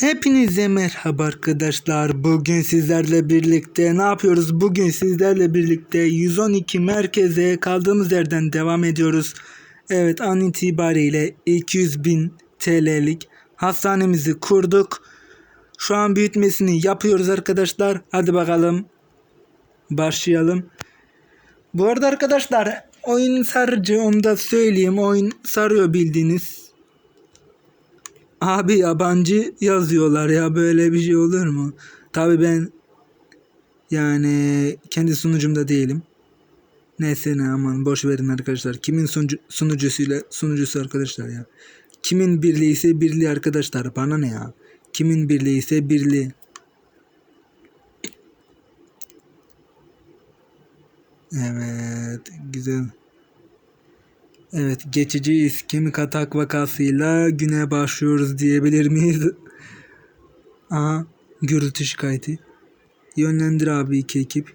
Hepinize merhaba arkadaşlar. Bugün sizlerle birlikte ne yapıyoruz? Bugün sizlerle birlikte 112 merkeze kaldığımız yerden devam ediyoruz. Evet an itibariyle 200 bin TL'lik hastanemizi kurduk. Şu an büyütmesini yapıyoruz arkadaşlar. Hadi bakalım. Başlayalım. Bu arada arkadaşlar oyun sarıcı onu da söyleyeyim. Oyun sarıyor bildiğiniz. Abi yabancı yazıyorlar ya böyle bir şey olur mu? Tabii ben yani kendi sunucumda değilim. Neyse ne aman boş verin arkadaşlar. Kimin sunucu, sunucusuyla sunucusu arkadaşlar ya. Kimin birliği ise birliği arkadaşlar. Bana ne ya? Kimin birliği ise birliği. Evet güzel. Evet geçici iskemik atak vakasıyla güne başlıyoruz diyebilir miyiz? Aha gürültü şikayeti. Yönlendir abi iki ekip.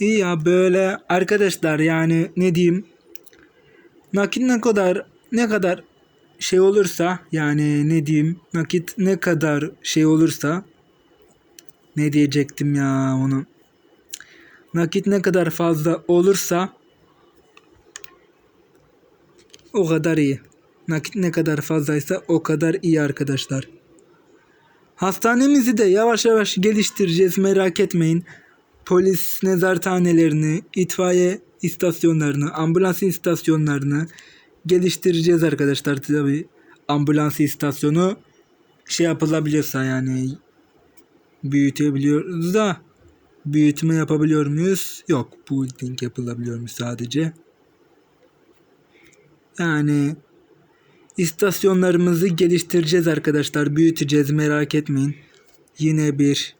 İyi ya böyle arkadaşlar yani ne diyeyim nakit ne kadar ne kadar şey olursa yani ne diyeyim nakit ne kadar şey olursa ne diyecektim ya onu nakit ne kadar fazla olursa o kadar iyi. Nakit ne kadar fazlaysa o kadar iyi arkadaşlar. Hastanemizi de yavaş yavaş geliştireceğiz merak etmeyin. Polis nezarethanelerini, itfaiye istasyonlarını, ambulans istasyonlarını geliştireceğiz arkadaşlar tabi. Ambulans istasyonu şey yapılabiliyorsa yani büyütebiliyoruz da büyütme yapabiliyor muyuz? Yok. Building yapılabiliyormuş sadece. Yani istasyonlarımızı geliştireceğiz arkadaşlar. Büyüteceğiz merak etmeyin. Yine bir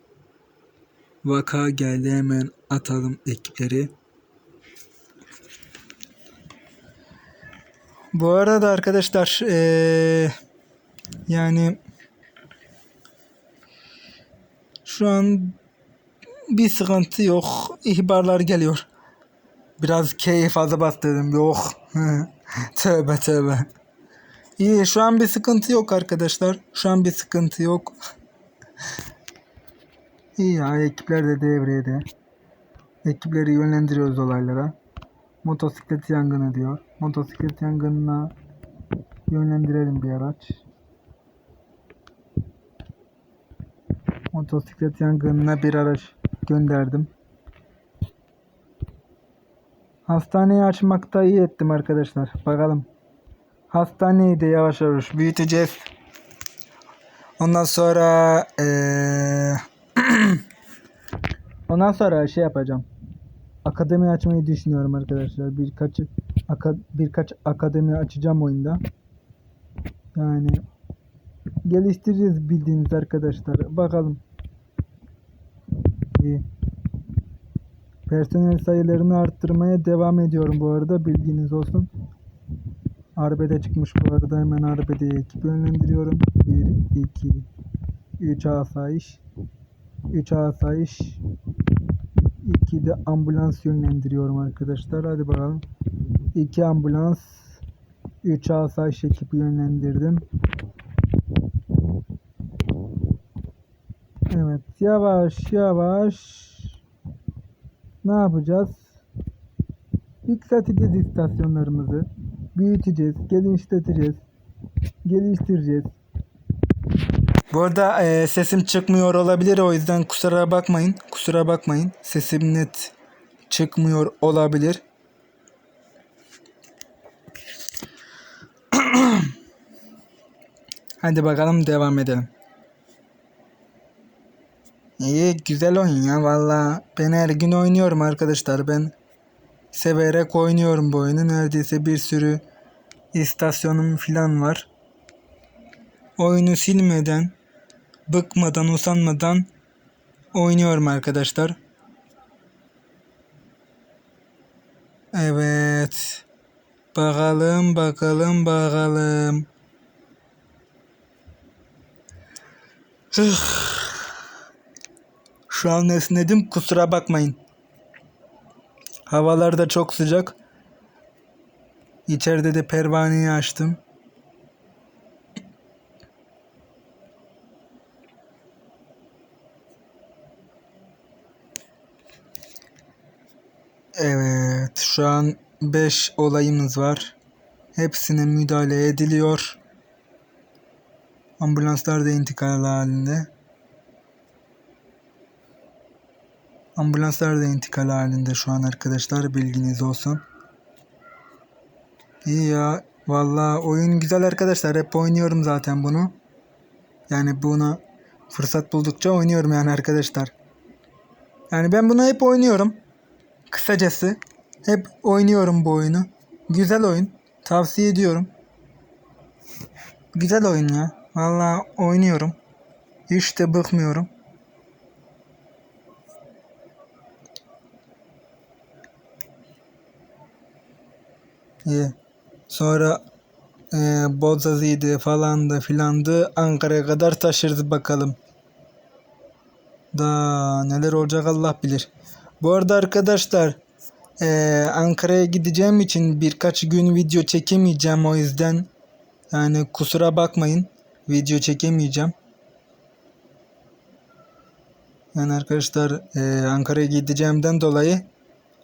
vaka geldi. Hemen atalım ekipleri. Bu arada arkadaşlar ee, yani şu an bir sıkıntı yok. İhbarlar geliyor. Biraz keyif fazla bastırdım. Yok. tövbe tövbe. İyi şu an bir sıkıntı yok arkadaşlar. Şu an bir sıkıntı yok. İyi ya ekipler de devrede. Ekipleri yönlendiriyoruz olaylara. Motosiklet yangını diyor. Motosiklet yangınına yönlendirelim bir araç. Motosiklet yangınına bir araç gönderdim. Hastaneyi açmakta iyi ettim arkadaşlar. Bakalım. Hastaneyi de yavaş yavaş büyüteceğiz. Ondan sonra ee, ondan sonra şey yapacağım. Akademi açmayı düşünüyorum arkadaşlar. Birkaç aka, birkaç akademi açacağım oyunda. Yani geliştireceğiz bildiğiniz arkadaşlar. Bakalım. İyi. Personel sayılarını arttırmaya devam ediyorum bu arada. Bilginiz olsun. Arbede çıkmış bu arada. Hemen arbedeye ekip yönlendiriyorum. 1, 2, 3 asayiş. 3 asayiş. 2 de ambulans yönlendiriyorum arkadaşlar. Hadi bakalım. 2 ambulans. 3 asayiş ekibi yönlendirdim. Evet yavaş yavaş ne yapacağız? Yükselteceğiz istasyonlarımızı. Büyüteceğiz, genişleteceğiz, geliştireceğiz. Bu arada e, sesim çıkmıyor olabilir o yüzden kusura bakmayın. Kusura bakmayın. Sesim net çıkmıyor olabilir. Hadi bakalım devam edelim. İyi güzel oyun ya valla. Ben her gün oynuyorum arkadaşlar. Ben severek oynuyorum bu oyunu. Neredeyse bir sürü istasyonum falan var. Oyunu silmeden, bıkmadan, usanmadan oynuyorum arkadaşlar. Evet. Bakalım, bakalım, bakalım. Şu an esnedim kusura bakmayın. Havalar da çok sıcak. İçeride de pervaneyi açtım. Evet, şu an 5 olayımız var. Hepsine müdahale ediliyor. Ambulanslar da intikal halinde. Ambulanslar da intikal halinde şu an arkadaşlar bilginiz olsun. İyi ya. Vallahi oyun güzel arkadaşlar. Hep oynuyorum zaten bunu. Yani bunu fırsat buldukça oynuyorum yani arkadaşlar. Yani ben bunu hep oynuyorum. Kısacası hep oynuyorum bu oyunu. Güzel oyun. Tavsiye ediyorum. Güzel oyun ya. Vallahi oynuyorum. Hiç de bıkmıyorum. İyi. Sonra e, Bozazi'ydi falan da filandı. Ankara'ya kadar taşırdı bakalım. Da neler olacak Allah bilir. Bu arada arkadaşlar e, Ankara'ya gideceğim için birkaç gün video çekemeyeceğim o yüzden yani kusura bakmayın video çekemeyeceğim. Yani arkadaşlar e, Ankara'ya gideceğimden dolayı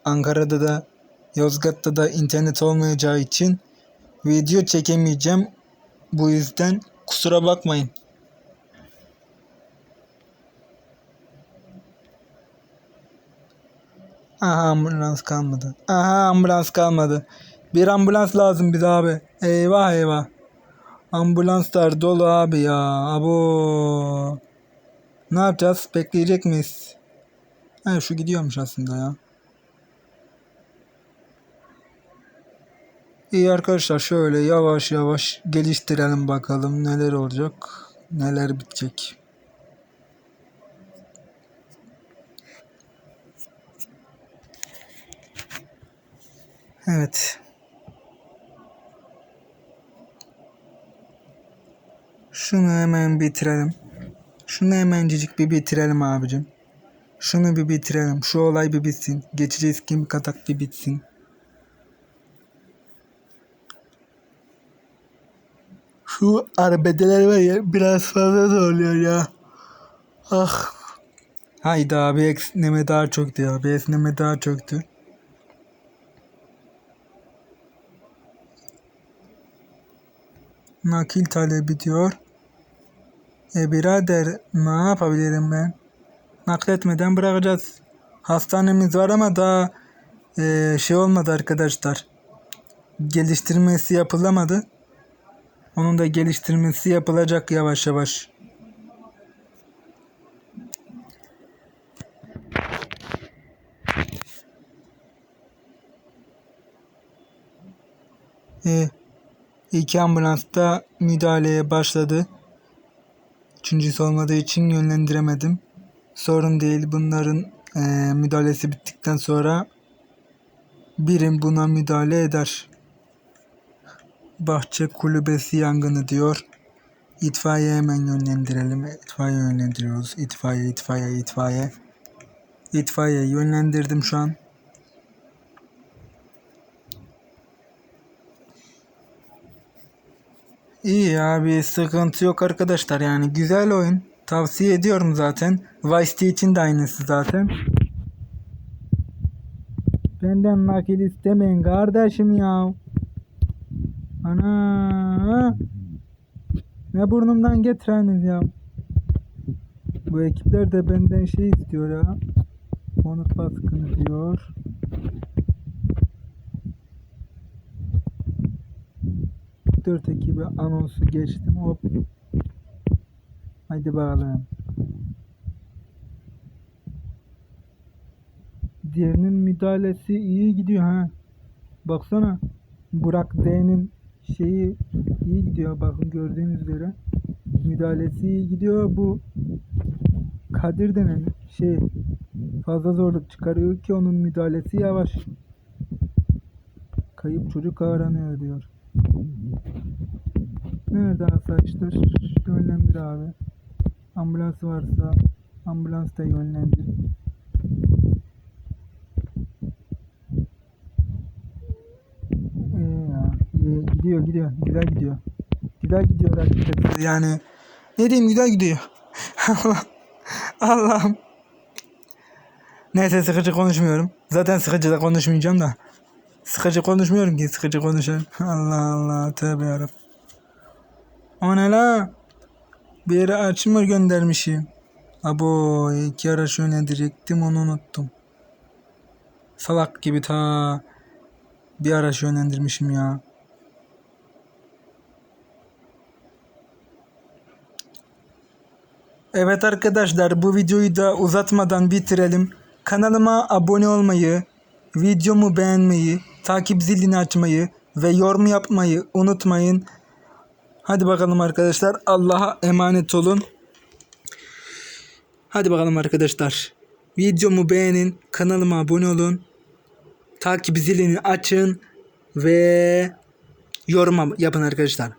Ankara'da da Yozgat'ta da internet olmayacağı için video çekemeyeceğim. Bu yüzden kusura bakmayın. Aha ambulans kalmadı. Aha ambulans kalmadı. Bir ambulans lazım bize abi. Eyvah eyvah. Ambulanslar dolu abi ya. Abo. Ne yapacağız? Bekleyecek miyiz? Ha şu gidiyormuş aslında ya. İyi arkadaşlar şöyle yavaş yavaş geliştirelim bakalım neler olacak, neler bitecek. Evet. Şunu hemen bitirelim. Şunu hemencik bir bitirelim abicim. Şunu bir bitirelim. Şu olay bir bitsin. Geçeceğiz kim katak bir bitsin. Şu arbedeler var ya biraz fazla zorluyor ya. Ah. Hayda bir esneme daha çöktü ya. Bir esneme daha çöktü. Nakil talebi diyor. E birader ne yapabilirim ben? Nakletmeden bırakacağız. Hastanemiz var ama daha e, şey olmadı arkadaşlar. Geliştirmesi yapılamadı. Onun da geliştirmesi yapılacak yavaş yavaş. E, iki ambulans da müdahaleye başladı. Üçüncüsü olmadığı için yönlendiremedim. Sorun değil. Bunların e, müdahalesi bittikten sonra birim buna müdahale eder. Bahçe kulübesi yangını diyor. İtfaiye hemen yönlendirelim. İtfaiye yönlendiriyoruz. İtfaiye, itfaiye, itfaiye. İtfaiye yönlendirdim şu an. İyi ya bir sıkıntı yok arkadaşlar yani güzel oyun. Tavsiye ediyorum zaten. Vice için de aynısı zaten. Benden nakil istemeyin kardeşim ya. Ana. Ne burnumdan getireniz ya. Bu ekipler de benden şey istiyor ya. Konut baskını diyor. Dört ekibi anonsu geçtim hop. Haydi bakalım. Diğerinin müdahalesi iyi gidiyor ha. Baksana. Burak D'nin şeyi iyi gidiyor bakın gördüğünüz üzere. Müdahalesi iyi gidiyor. Bu Kadir denen şey fazla zorluk çıkarıyor ki onun müdahalesi yavaş. Kayıp çocuk aranıyor diyor. Nerede asayişler? Yönlendir abi. Ambulans varsa ambulans da yönlendir. Ee ya, iyi, gidiyor gidiyor. Güzel gidiyor. Güzel gidiyor arkadaşlar. Yani ne diyeyim güzel gidiyor. Allah'ım. Neyse sıkıcı konuşmuyorum. Zaten sıkıcı da konuşmayacağım da. Sıkıcı konuşmuyorum ki sıkıcı konuşan. Allah Allah tövbe yarabbim. O ne la? Bir yere açı mı göndermişim? Abo iki ara şöyle direktim onu unuttum. Salak gibi ta bir ara yönlendirmişim ya. Evet arkadaşlar bu videoyu da uzatmadan bitirelim. Kanalıma abone olmayı, videomu beğenmeyi, takip zilini açmayı ve yorum yapmayı unutmayın. Hadi bakalım arkadaşlar Allah'a emanet olun. Hadi bakalım arkadaşlar. Videomu beğenin, kanalıma abone olun. Takip zilini açın ve yorum yapın arkadaşlar.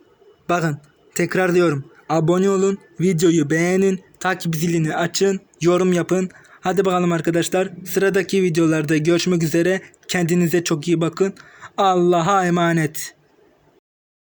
Bakın tekrar diyorum. Abone olun, videoyu beğenin, takip zilini açın, yorum yapın. Hadi bakalım arkadaşlar. Sıradaki videolarda görüşmek üzere. Kendinize çok iyi bakın. Allah'a emanet.